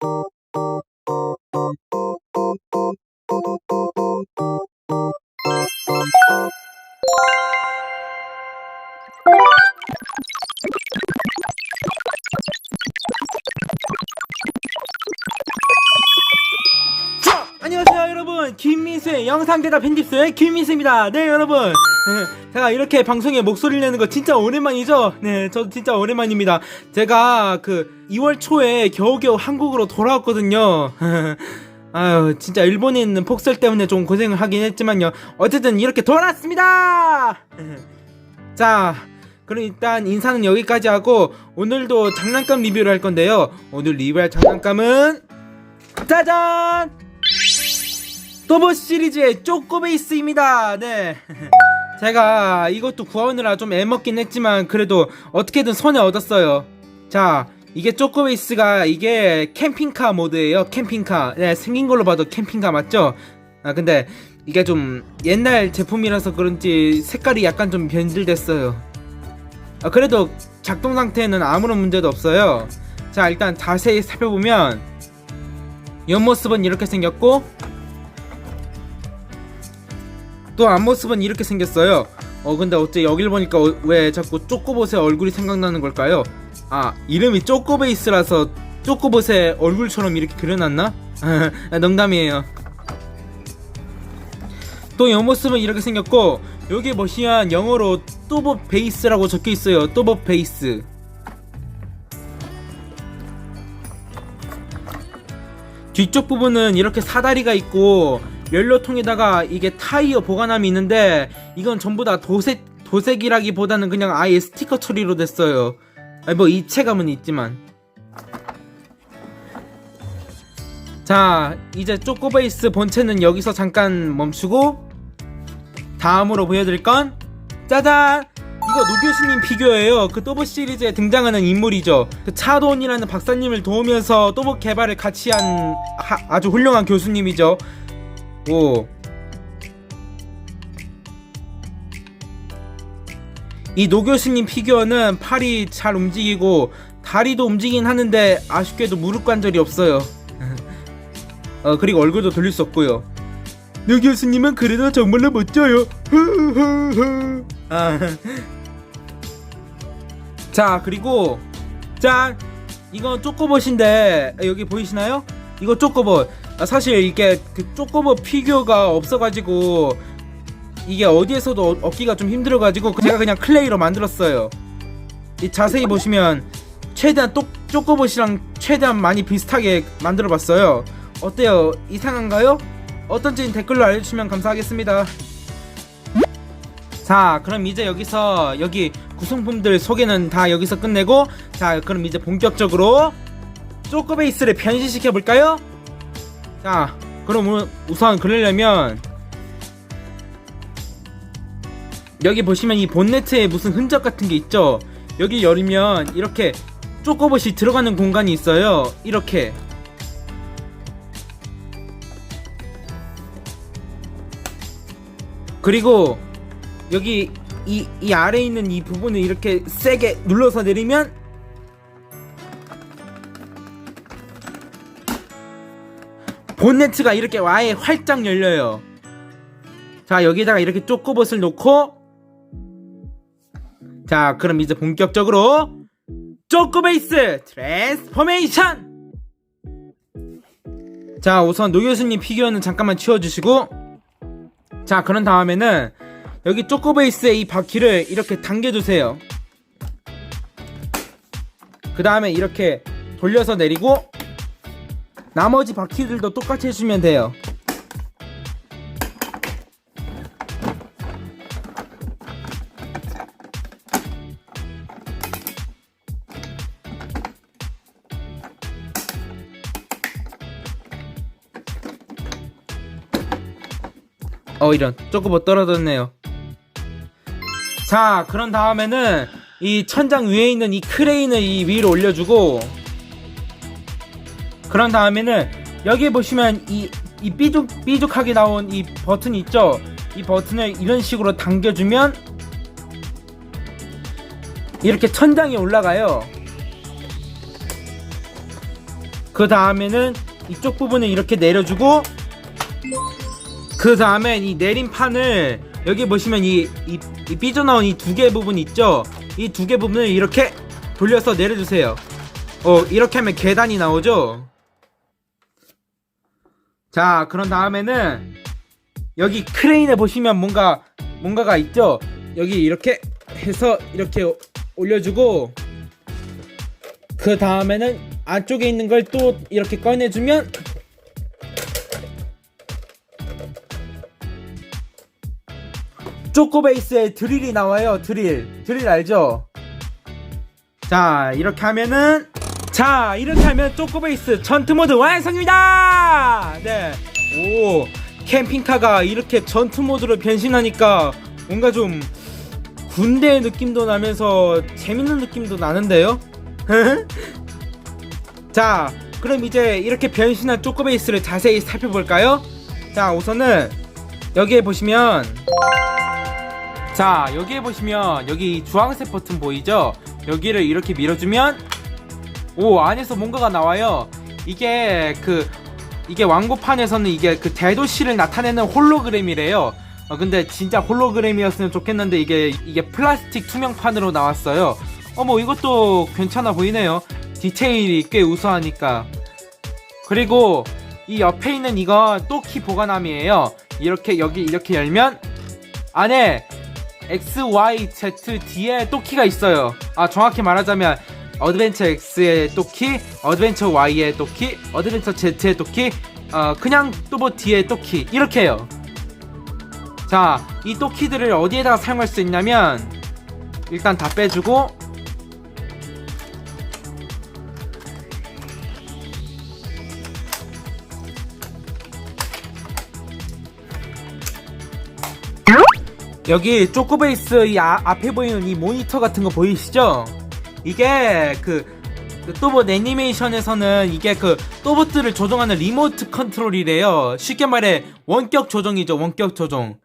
あ。 영상대답 편집소의 김민수입니다. 네 여러분. 네, 제가 이렇게 방송에 목소리를 내는 거 진짜 오랜만이죠? 네 저도 진짜 오랜만입니다. 제가 그 2월 초에 겨우겨우 한국으로 돌아왔거든요. 아유 진짜 일본에 있는 폭설 때문에 좀 고생을 하긴 했지만요. 어쨌든 이렇게 돌아왔습니다! 자 그럼 일단 인사는 여기까지 하고 오늘도 장난감 리뷰를 할 건데요. 오늘 리뷰할 장난감은 짜잔! 또보 시리즈의 쪼꼬베이스입니다. 네. 제가 이것도 구하느라 좀 애먹긴 했지만 그래도 어떻게든 손에 얻었어요. 자, 이게 쪼꼬베이스가 이게 캠핑카 모드예요. 캠핑카. 네, 생긴 걸로 봐도 캠핑카 맞죠? 아, 근데 이게 좀 옛날 제품이라서 그런지 색깔이 약간 좀 변질됐어요. 아, 그래도 작동 상태는 아무런 문제도 없어요. 자, 일단 자세히 살펴보면 옆모습은 이렇게 생겼고 또 앞모습은 이렇게 생겼어요 어 근데 어째 여길 보니까 어- 왜 자꾸 쪼꼬봇의 얼굴이 생각나는 걸까요? 아 이름이 쪼꼬베이스라서 쪼꼬봇의 얼굴처럼 이렇게 그려놨나? 아, 농담이에요 또 옆모습은 이렇게 생겼고 여기 보시면 영어로 또봇 베이스라고 적혀있어요 또봇 베이스 뒤쪽 부분은 이렇게 사다리가 있고 연료통에다가 이게 타이어 보관함이 있는데 이건 전부 다 도색 도색이라기보다는 그냥 아예 스티커 처리로 됐어요. 아니 뭐 입체감은 있지만. 자 이제 쪼꼬베이스 본체는 여기서 잠깐 멈추고 다음으로 보여드릴 건 짜잔 이거 노 교수님 피규어예요. 그 또봇 시리즈에 등장하는 인물이죠. 그 차도원이라는 박사님을 도우면서 또봇 개발을 같이 한 하- 아주 훌륭한 교수님이죠. 오. 이노 교수님 피규어는 팔이 잘 움직이고 다리도 움직이긴 하는데 아쉽게도 무릎 관절이 없어요. 어 그리고 얼굴도 돌릴 수 없고요. 노 교수님은 그래도 정말로 멋져요. 아. 자 그리고 짠 이건 쪼꼬봇인데 여기 보이시나요? 이거 쪼꼬봇 아, 사실 이게 그 쪼꼬봇 피규어가 없어가지고 이게 어디에서도 얻- 얻기가 좀 힘들어가지고 제가 그냥 클레이로 만들었어요 이 자세히 보시면 최대한 똑, 쪼꼬봇이랑 최대한 많이 비슷하게 만들어봤어요 어때요? 이상한가요? 어떤지는 댓글로 알려주시면 감사하겠습니다 자 그럼 이제 여기서 여기 구성품들 소개는 다 여기서 끝내고 자 그럼 이제 본격적으로 쪼꼬베이스를 변신시켜 볼까요? 자 그럼 우- 우선 그러려면 여기 보시면 이 본네트에 무슨 흔적 같은 게 있죠? 여기 열면 이렇게 쪼꼬봇이 들어가는 공간이 있어요. 이렇게. 그리고 여기 이, 이 아래에 있는 이 부분을 이렇게 세게 눌러서 내리면 본네트가 이렇게 아예 활짝 열려요. 자 여기다가 이렇게 쪼꼬봇을 놓고. 자 그럼 이제 본격적으로 쪼꼬베이스 트랜스포메이션! 자 우선 노 교수님 피규어는 잠깐만 치워주시고. 자 그런 다음에는 여기 쪼꼬베이스의 이 바퀴를 이렇게 당겨주세요. 그 다음에 이렇게 돌려서 내리고 나머지 바퀴들도 똑같이 해주면 돼요. 어 이런. 쪼꼬봇 떨어졌네요. 자 그런 다음에는 이 천장 위에 있는 이 크레인을 이 위로 올려주고 그런 다음에는 여기 보시면 이, 이 삐죽 삐죽하게 나온 이 버튼 있죠? 이 버튼을 이런 식으로 당겨주면 이렇게 천장이 올라가요. 그 다음에는 이쪽 부분을 이렇게 내려주고 그 다음에 이 내린 판을 여기 보시면 이, 이, 이 삐져나온 이 두 개 부분 있죠? 이 두 개 부분을 이렇게 돌려서 내려주세요. 어 이렇게 하면 계단이 나오죠 자 그런 다음에는 여기 크레인에 보시면 뭔가 뭔가가 있죠 여기 이렇게 해서 이렇게 올려주고 그 다음에는 안쪽에 있는 걸 또 이렇게 꺼내주면 초코베이스에 드릴이 나와요 드릴 드릴 알죠? 자 이렇게 하면은 자 이렇게 하면 초코베이스 전투 모드 완성입니다 네오 캠핑카가 이렇게 전투 모드로 변신하니까 뭔가 좀 군대 느낌도 나면서 재밌는 느낌도 나는데요 자 그럼 이제 이렇게 변신한 초코베이스를 자세히 살펴볼까요? 자 우선은 여기에 보시면 자 여기에 보시면 여기 주황색 버튼 보이죠? 여기를 이렇게 밀어주면 오 안에서 뭔가가 나와요. 이게 그 이게 왕고판에서는 이게 그 대도시를 나타내는 홀로그램이래요. 어, 근데 진짜 홀로그램이었으면 좋겠는데 이게 이게 플라스틱 투명판으로 나왔어요. 어머 이것도 괜찮아 보이네요. 디테일이 꽤 우수하니까. 그리고 이 옆에 있는 이거 또키 보관함이에요. 이렇게 여기 이렇게 열면 안에 X, Y, Z, D에 또 키가 있어요. 아 정확히 말하자면 어드벤처 X의 또키, 어드벤처 Y의 또키, 어드벤처 Z의 또키, 어 그냥 또 뭐 D의 또키 이렇게 해요. 자, 이 또키들을 어디에다가 사용할 수 있냐면 일단 다 빼주고 여기 쪼코베이스 이 아- 앞에 보이는 이 모니터 같은 거 보이시죠? 이게 그, 그 또봇 애니메이션에서는 이게 그 또봇들을 조종하는 리모트 컨트롤이래요. 쉽게 말해 원격 조종이죠. 원격 조종.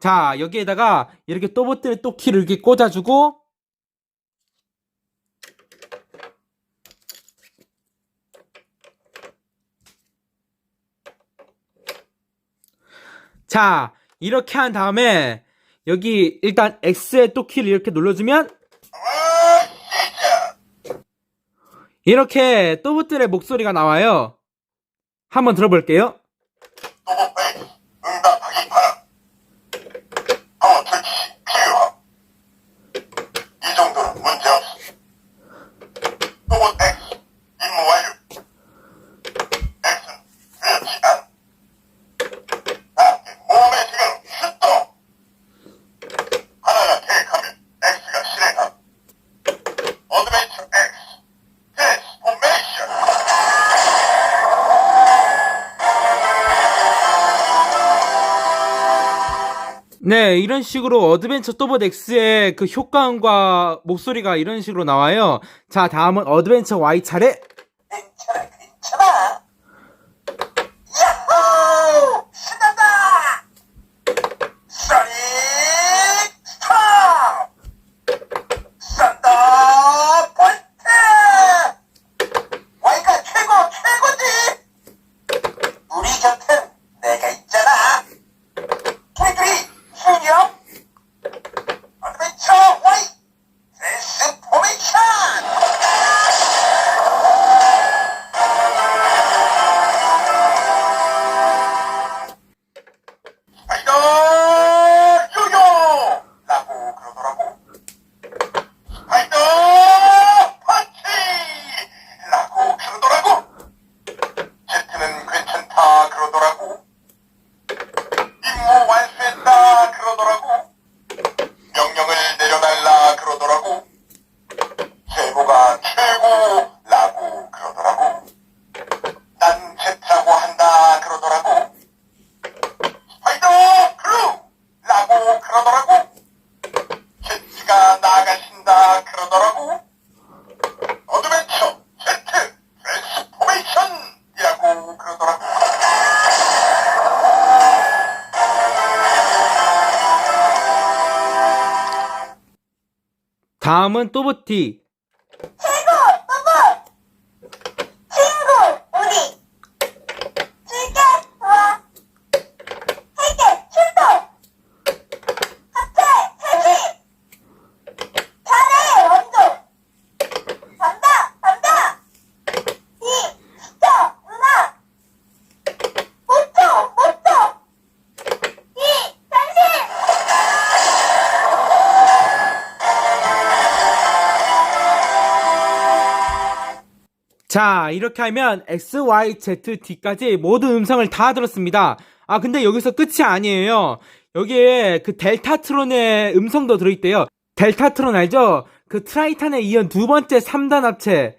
자 여기에다가 이렇게 또봇들의 또키를 이렇게 꽂아주고 자 이렇게 한 다음에 여기 일단 X의 또 키를 이렇게 눌러주면 이렇게 또봇들의 목소리가 나와요. 한번 들어볼게요. 네, 이런 식으로 어드벤처 또봇 X의 그 효과음과 목소리가 이런 식으로 나와요. 자, 다음은 어드벤처 Y 차례. 다음은 또 자, 이렇게 하면 X, Y, Z, D까지 모든 음성을 다 들었습니다. 아, 근데 여기서 끝이 아니에요. 여기에 그 델타트론의 음성도 들어있대요. 델타트론 알죠? 그 트라이탄에 이은 두 번째 3단 합체.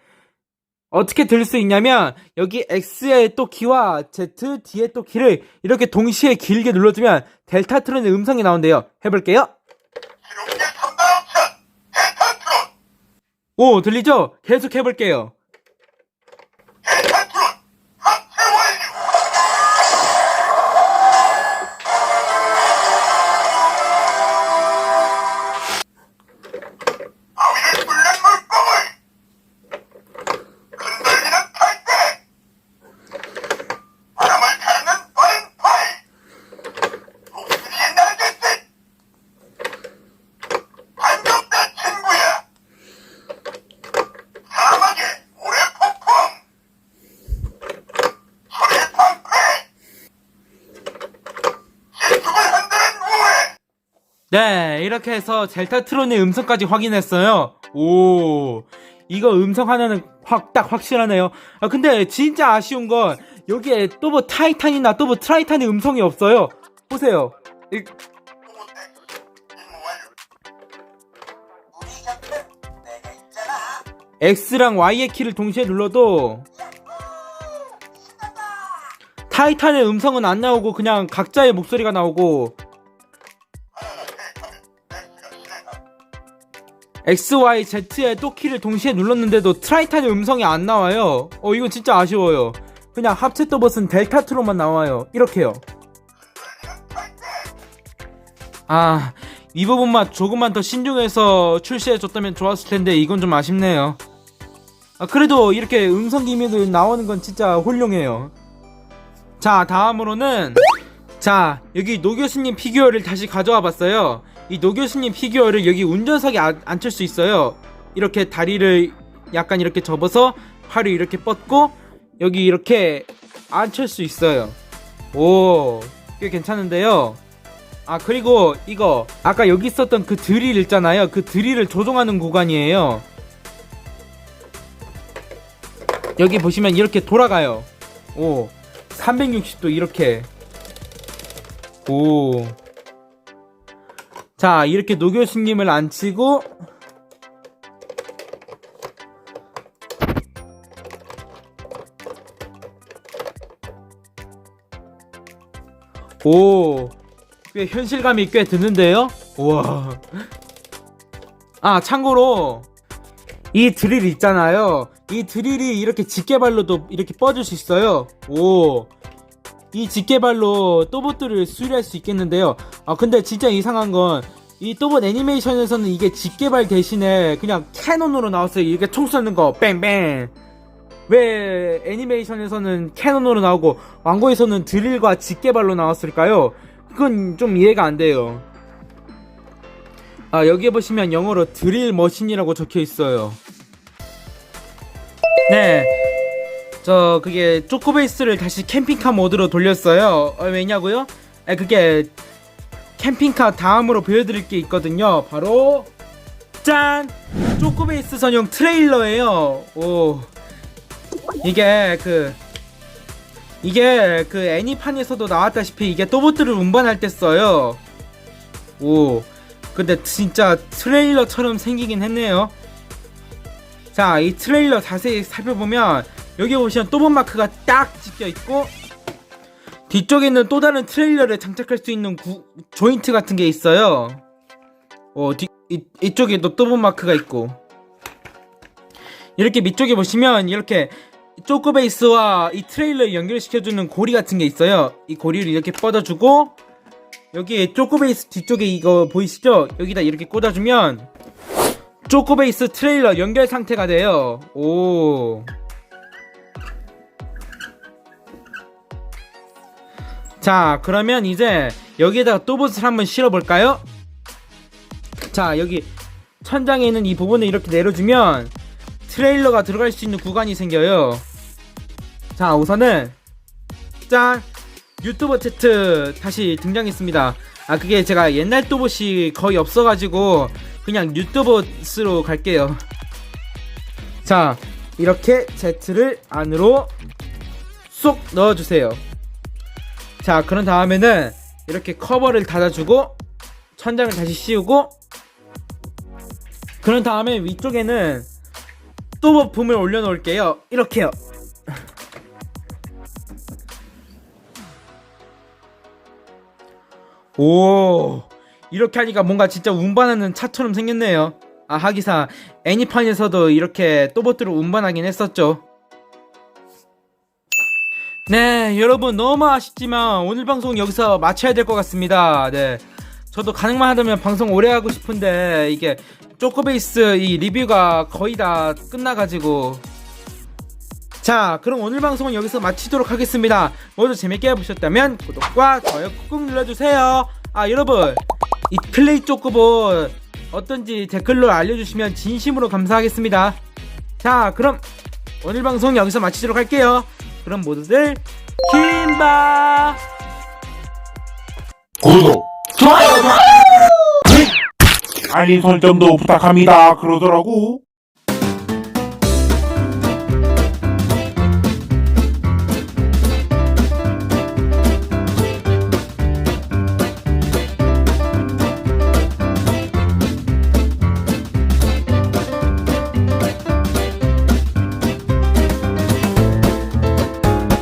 어떻게 들을 수 있냐면, 여기 X의 또 키와 Z, D의 또 키를 이렇게 동시에 길게 눌러주면 델타트론의 음성이 나온대요. 해볼게요. 실용제 3단 합천 델타트론 오, 들리죠? 계속 해볼게요. and cut 이렇게 해서 델타트론의 음성까지 확인했어요. 오, 이거 음성 하나는 확, 딱 확실하네요. 아, 근데 진짜 아쉬운 건 여기에 또 뭐 타이탄이나 또 뭐 트라이탄의 음성이 없어요. 보세요. 이- X랑 Y의 키를 동시에 눌러도 타이탄의 음성은 안 나오고 그냥 각자의 목소리가 나오고 X, Y, Z의 또 키를 동시에 눌렀는데도 트라이탄의 음성이 안 나와요. 어, 이건 진짜 아쉬워요. 그냥 합체 또봇은 델타트로만 나와요. 이렇게요. 아, 이 부분만 조금만 더 신중해서 출시해줬다면 좋았을 텐데 이건 좀 아쉽네요. 아, 그래도 이렇게 음성 기믹을 나오는 건 진짜 훌륭해요. 자, 다음으로는 자, 여기 노 교수님 피규어를 다시 가져와 봤어요. 이 노 교수님 피규어를 여기 운전석에 안- 앉힐 수 있어요. 이렇게 다리를 약간 이렇게 접어서 팔을 이렇게 뻗고 여기 이렇게 앉힐 수 있어요. 오, 꽤 괜찮은데요. 아, 그리고 이거 아까 여기 있었던 그 드릴 있잖아요. 그 드릴을 조종하는 구간이에요. 여기 보시면 이렇게 돌아가요. 오, 360도 이렇게. 오. 자, 이렇게 노 교수님을 앉히고 오. 꽤 현실감이 꽤 드는데요? 우와. 아, 참고로 이 드릴 있잖아요. 이 드릴이 이렇게 집게발로도 이렇게 뻗을 수 있어요. 오. 이 집게발로 또봇들을 수리할 수 있겠는데요. 아, 근데 진짜 이상한 건, 이 또봇 애니메이션에서는 이게 집게발 대신에 그냥 캐논으로 나왔어요. 이렇게 총 쏘는 거, 뺑뺑. 왜 애니메이션에서는 캐논으로 나오고, 왕고에서는 드릴과 집게발로 나왔을까요? 그건 좀 이해가 안 돼요. 아, 여기에 보시면 영어로 드릴 머신이라고 적혀 있어요. 네. 저 그게 쪼코베이스를 다시 캠핑카 모드로 돌렸어요. 어, 왜냐고요? 아, 그게 캠핑카 다음으로 보여드릴 게 있거든요. 바로 짠! 쪼코베이스 전용 트레일러예요. 오. 이게 그 이게 그 애니판에서도 나왔다시피 이게 또봇들을 운반할 때 써요. 오. 근데 진짜 트레일러처럼 생기긴 했네요. 자, 이 트레일러 자세히 살펴보면 여기 보시면 또봇 마크가 딱 찍혀 있고 뒤쪽에는 또 다른 트레일러를 장착할 수 있는 구, 조인트 같은 게 있어요. 어, 뒤, 이, 이쪽에도 또봇 마크가 있고 이렇게 밑쪽에 보시면 이렇게 쪼크 베이스와 이 트레일러 연결시켜주는 고리 같은 게 있어요. 이 고리를 이렇게 뻗어주고 여기 쪼코베이스 뒤쪽에 이거 보이시죠? 여기다 이렇게 꽂아주면 쪼코베이스 트레일러 연결 상태가 돼요. 오. 자, 그러면 이제 여기에다가 또봇을 한번 실어볼까요? 자, 여기 천장에 있는 이 부분을 이렇게 내려주면 트레일러가 들어갈 수 있는 구간이 생겨요. 자, 우선은 짠! 유튜버 채트 다시 등장했습니다. 아, 그게 제가 옛날 또봇이 거의 없어가지고 그냥 유튜버스로 갈게요. 자, 이렇게 Z를 안으로 쏙 넣어주세요. 자, 그런 다음에는 이렇게 커버를 닫아주고 천장을 다시 씌우고 그런 다음에 위쪽에는 또 부품을 올려놓을게요. 이렇게요. 오, 이렇게 하니까 뭔가 진짜 운반하는 차처럼 생겼네요. 아, 하기사 애니판에서도 이렇게 또봇들을 운반하긴 했었죠. 네, 여러분 너무 아쉽지만 오늘 방송 여기서 마쳐야 될 것 같습니다. 네. 저도 가능만 하다면 방송 오래 하고 싶은데 이게 쪼코베이스 이 리뷰가 거의 다 끝나가지고 자 그럼 오늘 방송은 여기서 마치도록 하겠습니다 모두 재밌게 보셨다면 구독과 좋아요 꾹꾹 눌러주세요 아 여러분 이 플레이 쪼코보 어떤지 댓글로 알려주시면 진심으로 감사하겠습니다 자 그럼 오늘 방송 여기서 마치도록 할게요 그럼 모두들 김바 구독, 좋아요, 알림 설정도 부탁합니다. 그러더라고.